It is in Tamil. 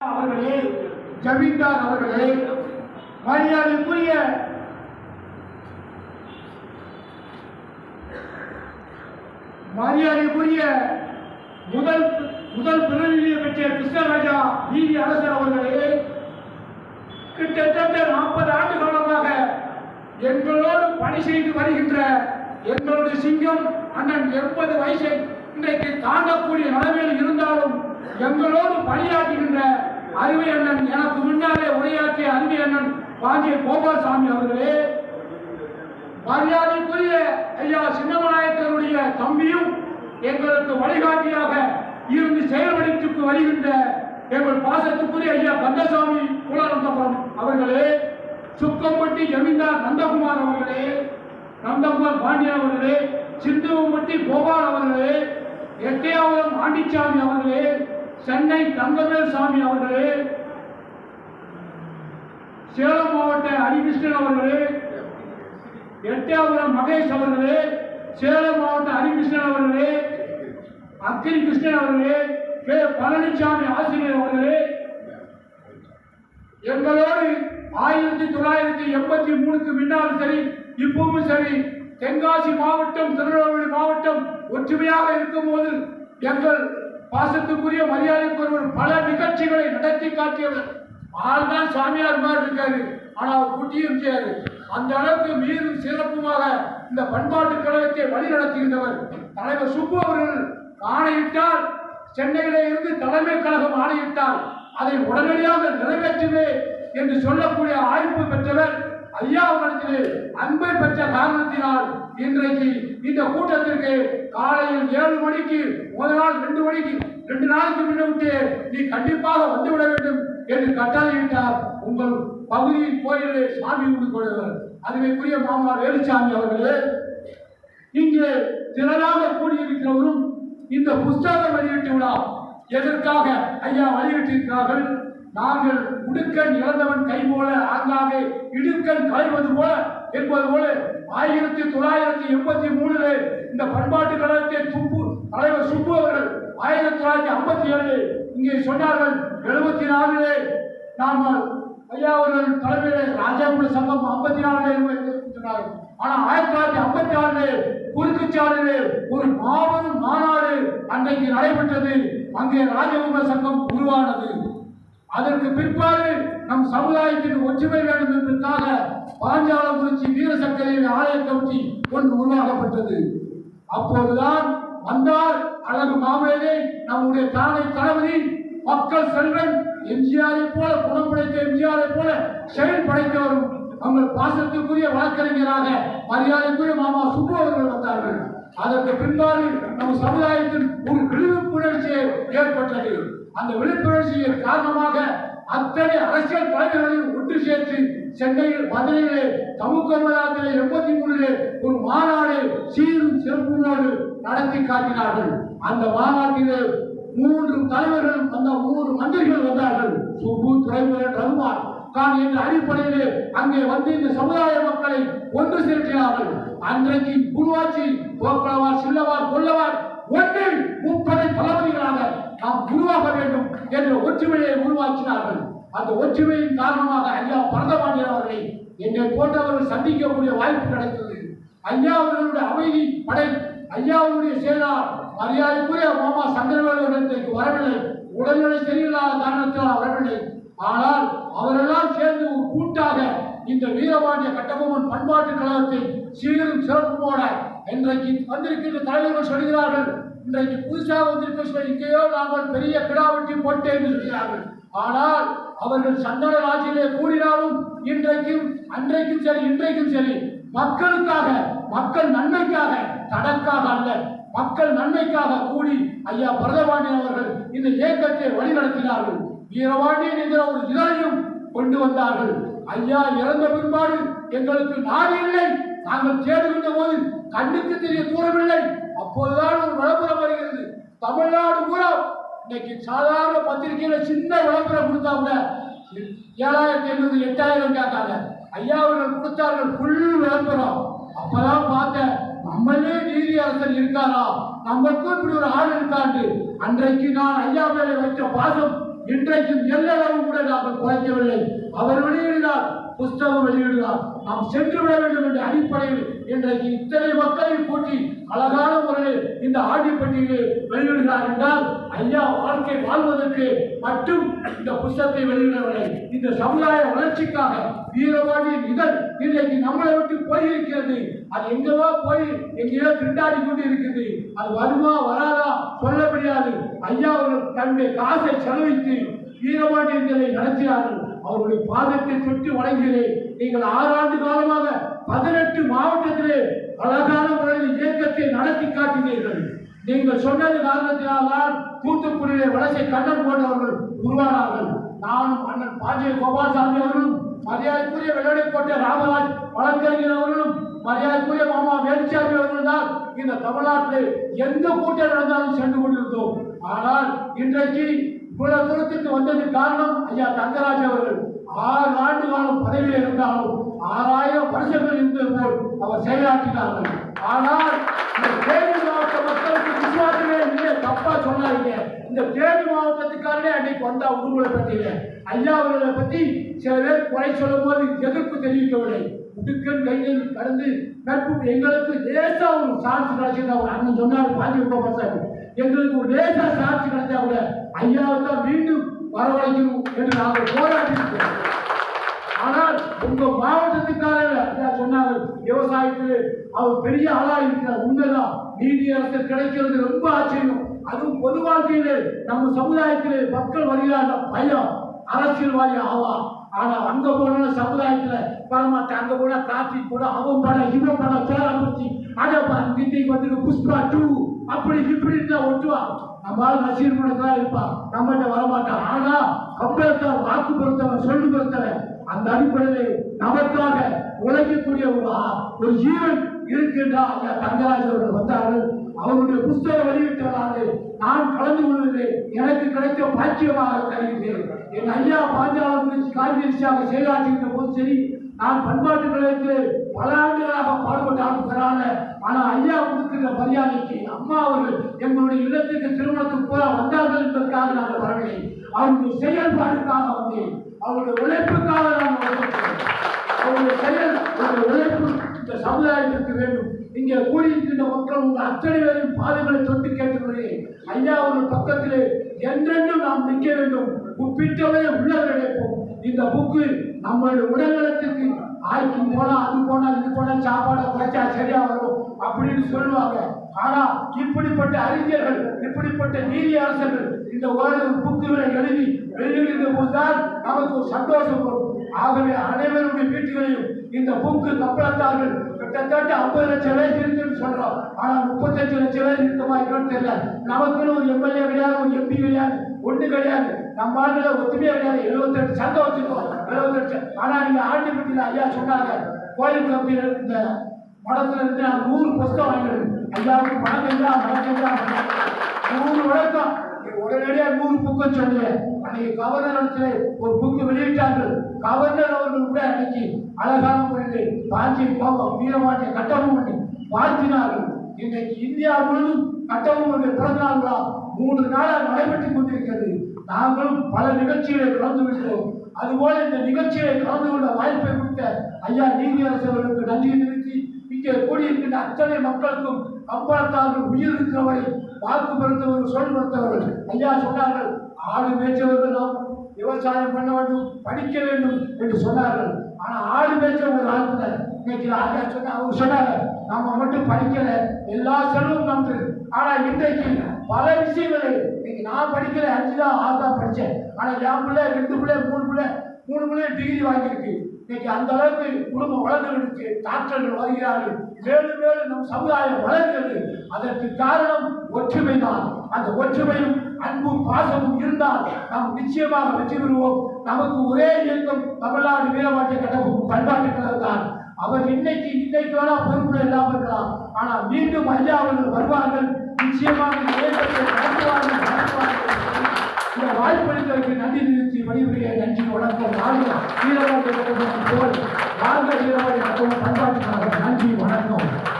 அவர்களே ஜமீன்தார் அவர்களே மரியாதைக்குரிய மரியாதைக்குரிய முதல் முதல் பிரதிநிதியை பெற்ற கிருஷ்ணராஜா வீதி அரசர் அவர்களே கிட்டத்தட்ட நாற்பது ஆண்டு காலமாக எங்களோடு பணி செய்து வருகின்ற எங்களுடைய சிங்கம் அண்ணன் எண்பது வயசை இன்றைக்கு தாண்டக்கூடிய நிலைமையில் இருந்தாலும் எங்களோடு பணியாற்றுகின்ற அருமை அண்ணன் எனக்கு முன்னாலே உரையாற்றிய அருமை அண்ணன் பாண்டிய கோபால்சாமி அவர்களே மரியாதைக்குரிய ஐயா சின்னமநாயக்கருடைய தம்பியும் எங்களுக்கு வழிகாட்டியாக இருந்து செயல்படுத்திக்கு வருகின்ற எங்கள் பாசத்துக்குரிய ஐயா கந்தசாமி குலநந்தபுரம் அவர்களே சுக்கம்பட்டி ஜமீன்தார் நந்தகுமார் அவர்களே நந்தகுமார் பாண்டியன் அவர்களே சிந்துவம்பட்டி கோபால் அவர்களே எட்டையாவரம் ஆண்டிச்சாமி அவர்களே சென்னை தங்கவேல் சாமி அவர்களே சேலம் மாவட்ட ஹரிகிருஷ்ணன் அவர்களே எட்டயபுரம் மகேஷ் அவர்களே சேலம் மாவட்ட ஹரிகிருஷ்ணன் அவர்களே அக்கிரி கிருஷ்ணன் அவர்களே கே. பழனிசாமி ஆசிரியர் அவர்களே எங்களோடு ஆயிரத்தி தொள்ளாயிரத்தி எண்பத்தி மூணுக்கு முன்னாலும் சரி இப்பவும் சரி தென்காசி மாவட்டம் திருநெல்வேலி மாவட்டம் ஒற்றுமையாக இருக்கும் போது எங்கள் பாசத்துக்குரிய மரியாதைக்குரியவர் பல நிகழ்ச்சிகளை நடத்தி காட்டியவர். ஆள் தான் சாமியார் மாதிரி இருக்காரு. ஆனா அவர் குட்டியும் செய்யாரு அந்த அளவுக்கு மீறும் சிறப்புமாக இந்த பண்பாட்டு கழகத்தை வழி நடத்துகின்றவர் தலைவர் சுப்பு அவர்கள். ஆணையிட்டால் சென்னையிலே இருந்து தலைமை கழகம் ஆணையிட்டால் அதை உடனடியாக நிறைவேற்றுவே என்று சொல்லக்கூடிய ஆய்வு பெற்றவர் ஐயா அவர்களிடத்திலே அன்பை பெற்ற காரணத்தினால் இன்றைக்கு இந்த கூட்டத்திற்கு காலையில் ஏழு மணிக்கு முதல் நாள் ரெண்டு மணிக்கு ரெண்டு நாளைக்கு முன்னே நீ கண்டிப்பாக வந்துவிட வேண்டும் என்று கட்டளையிட்டார் உங்கள் பகுதி கோயிலே சாமி கொடுக்கிறவர் அதுவைக்குரிய மாமா வேலுசாமி அவர்களே இங்கே திரளாக கூடியிருக்கிறவரும் இந்த புஸ்தகம் வெளியிட்டு விழா எதற்காக ஐயா வெளியிட்டிருக்கிறார்கள் நாங்கள் உடுக்கன் இழந்தவன் கை போல ஆங்காங்கே இடுக்கன் களைவது போல என்பது போல ஆயிரத்தி தொள்ளாயிரத்தி எண்பத்தி மூணுல இந்த பண்பாட்டு கழகத்தை துப்பு தலைவர் சுப்பு அவர்கள் ஆயிரத்தி தொள்ளாயிரத்தி ஐம்பத்தி ஏழு இங்கே சொன்னார்கள். எழுபத்தி நாலிலே நாம் ஐயா அவர்கள் தலைமையிலே ராஜாபுர சங்கம் ஐம்பத்தி நாலு சொன்னார்கள். ஆனா ஆயிரத்தி தொள்ளாயிரத்தி ஐம்பத்தி ஆறுல குறுக்குச்சாலையிலே ஒரு மாபெரும் மாநாடு அன்றைக்கு நடைபெற்றது. அங்கே ராஜகுமார சங்கம் உருவானது. அதற்கு பிற்பாடு நம் சமுதாயத்தின் ஒற்றுமை வேண்டும் என்பதற்காக பாஞ்சாலங்குறிச்சி வீரசக்கரையில் ஆலய கமிட்டி ஒன்று உருவாக்கப்பட்டது. அப்போதுதான் வந்தார் அழகு மாமேதை நம்முடைய தானை தளபதி மக்கள் செல்வன் எம்ஜிஆரை போல குணம் படைத்த எம்ஜிஆரை போல செயல் படைத்தவரும் நம்ம பாசத்துக்குரிய வழக்கறிஞராக மரியாதைக்குரிய மாமா சுப்பு அவர்கள் வந்தார்கள். அதற்கு பின்பாடு நம் சமுதாயத்தில் ஒரு விழிப்புணர்ச்சி ஏற்பட்டது. அந்த விழிப்புணர்ச்சியின் காரணமாக அத்தனை அரசியல் தலைவர்களையும் ஒன்று சேர்த்து சென்னையில் மதுரையிலே சமூக மதாத்திலே எண்பத்தி மூணிலே ஒரு மாநாடு சீரும் சிறப்புகளோடு நடத்தி காட்டினார்கள். அந்த மாநாட்டிலே மூன்று தலைவர்கள் அந்த மூன்று மந்திரிகள் வந்தார்கள். சுப்பு துறைமுகன் ரகுமான். தான் என்ற அடிப்படையிலே அங்கே வந்து இந்த சமுதாய மக்களை ஒன்று சேர்த்தினார்கள் அன்றைக்கு குருவாச்சி தோக்கலவார் சில்லவார் கொல்லவார் ஒன்றில் முப்படை தளபதிகளாக நாம் உருவாக வேண்டும் என்ற ஒற்றுமையை உருவாக்கினார்கள். அந்த ஒற்றுமையின் காரணமாக ஐயா பரதபாண்டியன் அவர்களை என்னை போன்றவர்கள் சந்திக்கக்கூடிய வாய்ப்பு கிடைத்தது. ஐயா அவர்களுடைய அமைதி படை ஐயா அவருடைய செயலாளர் மரியாதைக்குரிய மாமா சந்திரவேலு இன்றைக்கு வரவில்லை. உடல்நிலை சரியில்லாத காரணத்தால் வரவில்லை ஆனால் அவரெல்லாம் சேர்ந்து ஒரு கூட்டாக இந்த வீரபாண்டிய கட்டபொம்மன் பண்பாட்டு கழகத்தை சீரும் சிறப்புமோட இன்றைக்கு வந்திருக்கின்ற தலைவர்கள் சொல்கிறார்கள். இன்றைக்கு புதுசாக வந்திருக்க இங்கேயோ நாங்கள் பெரிய கிடா வெட்டி போட்டே என்று சொல்கிறார்கள். ஆனால் அவர்கள் சந்தன ராஜியிலே கூடினாலும் இன்றைக்கும் அன்றைக்கும் சரி இன்றைக்கும் சரி மக்களுக்காக மக்கள் நன்மைக்காக தனக்காக அல்ல மக்கள் நன்மைக்காக கூடி ஐயா பரதபாண்டியன் அவர்கள் இந்த இயக்கத்தை வழிநடத்தினார்கள். வீரபாண்டியன் என்கிற ஒரு இதழையும் கொண்டு வந்தார்கள். ஐயா இறந்த பின்பாடு எங்களுக்கு நாடு இல்லை. நாங்கள் தேடுகின்ற போது கண்ணுக்கு தெரிய தூரமில்லை. அப்போதுதான் ஒரு விளம்பரம் வருகிறது. தமிழ்நாடு பூரா இன்னைக்கு சாதாரண பத்திரிகையில சின்ன விளம்பரம் கொடுத்தாங்க ஏழாயிரத்தி ஐநூறு எட்டாயிரம் கேட்டாங்க. ஐயா அவர்கள் கொடுத்தார்கள் ஃபுல் விளம்பரம். அப்பதான் பார்த்தேன் நம்மளே நீதி அரசர் இருக்காரா? நமக்கும் இப்படி ஒரு ஆள் இருக்காண்டு. அன்றைக்கு நான் ஐயா மேலே வைத்த பாசம் இன்றைக்கும் எல்லளவு கூட நாங்கள் குறைக்கவில்லை. அவர் வெளியிடுகிறார் புஸ்தகம் வெளியிடுகிறார். நாம் சென்று விட வேண்டும் என்ற அடிப்படையில் இன்றைக்கு இத்தனை மக்களை கூட்டி அழகான முறையில் இந்த ஆடிப்பட்டியலை வெளியிடுகிறார் என்றால் ஐயா வாழ்க்கை வாழ்வதற்கு மட்டும் இந்த புத்தகத்தை வெளியிடவில்லை இந்த சமுதாய வளர்ச்சிக்காக வீரவாணியின் இதழ் இன்றைக்கு நம்மளை விட்டு போயிருக்கிறது. அது எங்கவோ போய் எங்கேயோ திண்டாடி கொண்டு இருக்குது அது வருமா வராதா சொல்ல முடியாது. ஐயா அவர்கள் தன்னுடைய காசை செலவிட்டு இதழை நடத்தினார்கள். அவருடைய பாதத்தை தொட்டு வணங்குகிறேன். நீங்கள் ஆறு ஆண்டு காலமாக பதினெட்டு மாவட்டத்திலே அழகான முறையில் இயக்கத்தை நடத்தி காட்டினீர்கள். நீங்கள் சொன்னது காரணத்தினால்தான் தூத்துக்குடியிலே வலசை கண்ணன் போன்றவர்கள் உருவானார்கள் நானும் அண்ணன் பாண்டிய கோபாலசாமி அவர்களும் மரியாதைக்குரிய வெள்ளடிக்கோட்டை ராமராஜ் வழக்கறிஞர் அவர்களும் மரியாதைக்குரிய மாமா வேலுச்சாமி அவர்கள் தான் இந்த தமிழ்நாட்டில் எந்த கூட்டம் நடந்தாலும் சென்று கொண்டிருந்தோம். ஆனால் இன்றைக்கு இவ்வளவு தூரத்துக்கு வந்ததுக்கு காரணம் ஐயா தங்கராஜ் அவர்கள். ஆறு ஆண்டு காலம் பதவியில் இருந்தாலும் ஆறாயிரம் வருஷங்கள் இருந்தது போல் அவர் செயலாற்றினார்கள். ஆனால் தேனி மாவட்ட மக்களுக்கு விசுவாசமே இல்லை. இந்த தேனி மாவட்டத்துக்காரனே அன்னைக்கு வந்தா உடுமலை பற்றியில ஐயா அவர்களை பற்றி சில பேர் குறை சொல்லும் போது எதிர்ப்பு தெரிவிக்கவில்லை. முடுக்கன் கையில் கடந்து நட்பு எங்களுக்கு லேசா ஒரு சாட்சி கிடைச்சது அவர் அண்ணன் சொன்னார் பாதி கோபாசாமி எங்களுக்கு ஒரு லேசா சாட்சி கிடைச்சா கூட ஐயாவை தான் மீண்டும் வரவழைக்கணும் என்று நாங்கள் போராடி ஆனால் உங்க மாவட்டத்துக்காரங்க ஐயா சொன்னாங்க விவசாயத்தில் அவர் பெரிய ஆளா இருக்கிறார். உண்மைதான் நீதி அரசு கிடைக்கிறது ரொம்ப ஆச்சரியம். அதுவும் பொது வாழ்க்கையிலே நம்ம சமுதாயத்திலே மக்கள் வருகிறார் பயம் அரசியல்வாதி ஆவா. ஆனா அங்க போன சமுதாயத்துல வரமாட்டேன் அங்க போனா கார்த்தி கூட அவன் படம் இவன் படம் பேராமூர்த்தி அதை இன்னைக்கு வந்து புஷ்பா டூ அப்படி இப்படி தான் ஒட்டுவான் நம்மளால நசீர் தான் இருப்பான் நம்மகிட்ட வரமாட்டான். ஆனா கம்பேர்த்தார் வாக்கு பொறுத்தவன் சொல்லு பொறுத்தவன் அந்த அடிப்படையில் நமக்காக உழைக்கக்கூடிய ஒரு ஆ- ஒரு ஜீவன் இருக்கின்றா ஐயா தங்கராஜ் அவர்கள் வந்தார்கள். அவருடைய புஸ்தகம் வெளியிட்டதாக நான் கலந்து கொள்வது எனக்கு கிடைத்த பாக்கியமாக கருதுகிறேன் என் ஐயா பாஞ்சாலம் குறித்து காய்கறிச்சாக செயலாற்றுகின்ற போது சரி நான் பண்பாட்டு கழகத்தில் பல ஆண்டுகளாக பாடுபட்டு பெறால ஆனால் ஐயா கொடுக்கின்ற மரியாதைக்கு அம்மா அவர்கள் எங்களுடைய இல்லத்திற்கு திருமணத்துக்கு போல வந்தார்கள் என்பதற்காக நாங்கள் வரவில்லை. அவருடைய செயல்பாடுக்காக வந்தேன். அவருடைய உழைப்புக்காக நான் வந்திருக்கிறோம் அவருடைய செயல் அவருடைய உழைப்பு இந்த சமுதாயத்திற்கு வேண்டும். இங்கே கூடியிருக்கின்ற மக்கள் உங்கள் அத்தனை பேரின் பாதங்களை தொட்டு கேட்டுக்கொள்கிறேன். ஐயா அவர்கள் பக்கத்திலே என்றென்றும் நாம் நிற்க வேண்டும். உப்பிட்டவரை உள்ளவர் நினைப்போம். இந்த புக்கு நம்மளுடைய உடல்நலத்திற்கு ஆய்க்கு போனா அது போனா இது போனா சாப்பாடை குறைச்சா சரியா வரும் அப்படின்னு சொல்லுவாங்க. ஆனா இப்படிப்பட்ட அறிஞர்கள் இப்படிப்பட்ட நீதி அரசர்கள் இந்த ஒரு புக்குகளை எழுதி வெளியிடுகிற போதுதான் நமக்கு ஒரு சந்தோஷம் வரும். ஆகவே அனைவருடைய வீட்டுகளையும் இந்த புக்கு கப்பலத்தார்கள் கிட்டத்தட்ட ஐம்பது லட்சம் பேர் இருக்குன்னு சொல்றோம். ஆனா முப்பத்தஞ்சு லட்சம் பேர் இருக்குமா என்னன்னு தெரியல. நமக்குன்னு ஒரு எம்எல்ஏ கிடையாது ஒரு எம்பி கிடையாது ஒண்ணு கிடையாது. நம்ம ஆண்டுல ஒத்துமையா கிடையாது. எழுபத்தெட்டு சங்கம் வச்சிருக்கோம் எழுபத்தெட்டு ஆனா நீங்க ஆண்டிப்பட்டியில ஐயா சொன்னாங்க கோயில் கம்பியில இந்த மடத்துல இருந்து நான் நூறு புஸ்தகம் வாங்கிடுவேன் ஐயாவுக்கு வணக்கங்களா வணக்கங்களா நூறு வழக்கம். நீ நூறு புக்குன்னு சொன்னீங்க அன்னைக்கு கவர்னர் இடத்துல ஒரு புக்கு வெளியிட்டார்கள். கவர்னர் அவர்கள் கூட அன்னைக்கு அழகான முறையில் பாஞ்சி கோபம் வீரமாட்டை கட்டவும் பண்ணி வாழ்த்தினார்கள். இன்றைக்கு இந்தியா முழுவதும் கட்டமும் பிறந்த நாள்களா மூன்று நாளாக நடைபெற்றுக் கொண்டிருக்கிறது. நாங்களும் பல நிகழ்ச்சிகளை கலந்து விட்டோம் அதுபோல இந்த நிகழ்ச்சியை கலந்து கொண்ட வாய்ப்பை கொடுத்த ஐயா நீதியரசர்களுக்கு நன்றியை நிறுத்தி இங்கே கூடியிருக்கின்ற அத்தனை மக்களுக்கும் கம்பளத்தார்கள் உயிர் இருக்கிறவரை வாக்கு பெருத்தவர்கள் சொல் பெருத்தவர்கள் ஐயா சொன்னார்கள் ஆடு மேய்ச்சவர்களும் நாம் விவசாயம் பண்ண வேண்டும் படிக்க வேண்டும் என்று சொன்னார்கள். ஆனா ஆடு மேய்ச்ச ஒரு இன்னைக்கு ஐயா சொன்ன அவர் சொன்னார் நம்ம மட்டும் படிக்கல எல்லா செலவும் நமக்கு ஆனா இன்றைக்கு பல விஷயங்களை இன்னைக்கு நான் படிக்கல அஞ்சு தான் ஆறு தான் படித்தேன் ஆனா என் பிள்ளை ரெண்டு பிள்ளை மூணு பிள்ளை மூணு பிள்ளை டிகிரி வாங்கியிருக்கு. இன்னைக்கு அந்த அளவுக்கு குடும்பம் வளர்ந்துருக்கு டாக்டர்கள் வருகிறார்கள். மேலும் மேலும் நம் சமுதாயம் வளர்கிறது. அதற்கு காரணம் ஒற்றுமை தான் அந்த ஒற்றுமையும் அன்பும் பாசமும் இருந்தால் நாம் நிச்சயமாக வெற்றி பெறுவோம். நமக்கு ஒரே இயக்கம் தமிழ்நாடு வீரமாட்டிய கட்டமைப்பு பண்பாட்டு கழகம் தான். அவர் இன்னைக்கு இன்னைக்கு வேணா பொறுப்புல இல்லாமல் இருக்கலாம். ஆனால் மீண்டும் ஐயா அவர்கள் வருவார்கள். நிச்சயமாக இந்த இயக்கத்தை நன்றி நிறுத்தி வழிமுறையை நன்றி வணக்கம். வாழ்க வீரவாண்டி கட்டமைப்பு புகழ் வாழ்க வீரவாண்டி கட்டமைப்பு பண்பாட்டு கழகம். நன்றி வணக்கம்.